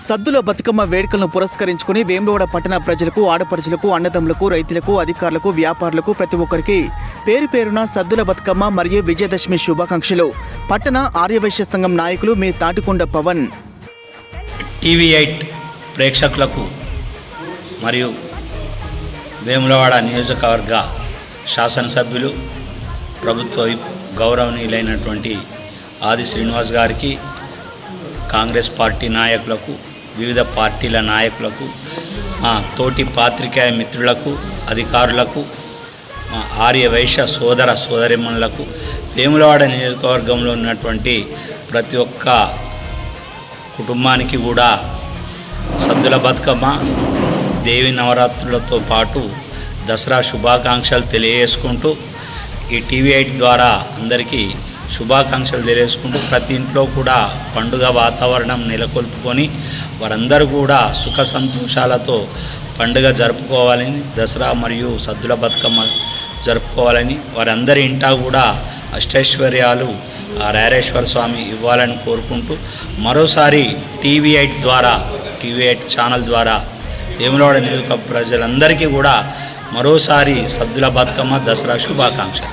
సద్దుల బతుకమ్మ వేడుకలను పురస్కరించుకుని వేములవాడ పట్టణ ప్రజలకు ఆడపడుచులకు అన్నదమ్ములకు రైతులకు అధికారులకు వ్యాపారులకు ప్రతి ఒక్కరికి పేరు పేరున సద్దుల బతుకమ్మ మరియు విజయదశమి శుభాకాంక్షలు. పట్టణ ఆర్యవైశ్య సంఘం నాయకులు మీ తాటికొండ పవన్. టీవీ ఎయిట్ ప్రేక్షకులకు మరియు వేములవాడ నియోజకవర్గ శాసనసభ్యులు ప్రభుత్వ గౌరవనీయులైనటువంటి ఆది శ్రీనివాస్ గారికి కాంగ్రెస్ పార్టీ నాయకులకు వివిధ పార్టీల నాయకులకు మా తోటి పాత్రికేయ మిత్రులకు అధికారులకు మా ఆర్య వైశ్య సోదర సోదరిమణులకు వేములవాడ నియోజకవర్గంలో ఉన్నటువంటి ప్రతి ఒక్క కుటుంబానికి కూడా సద్దుల బతుకమ్మ దేవి నవరాత్రులతో పాటు దసరా శుభాకాంక్షలు తెలియజేసుకుంటూ ఈ టీవీ ఎయిట్ ద్వారా అందరికీ శుభాకాంక్షలు తెలియజేసుకుంటూ ప్రతి ఇంట్లో కూడా పండుగ వాతావరణం నెలకొల్పుకొని వారందరూ కూడా సుఖ సంతోషాలతో పండుగ జరుపుకోవాలని దసరా మరియు సద్దుల బతుకమ్మ జరుపుకోవాలని వారందరి ఇంటా కూడా అష్టైశ్వర్యాలు ఆ రారేశ్వర స్వామి ఇవ్వాలని కోరుకుంటూ మరోసారి టీవీ ఎయిట్ ద్వారా టీవీ ఎయిట్ ఛానల్ ద్వారా వేములవాడ నియోజక ప్రజలందరికీ కూడా మరోసారి సద్దుల బతుకమ్మ దసరా శుభాకాంక్షలు.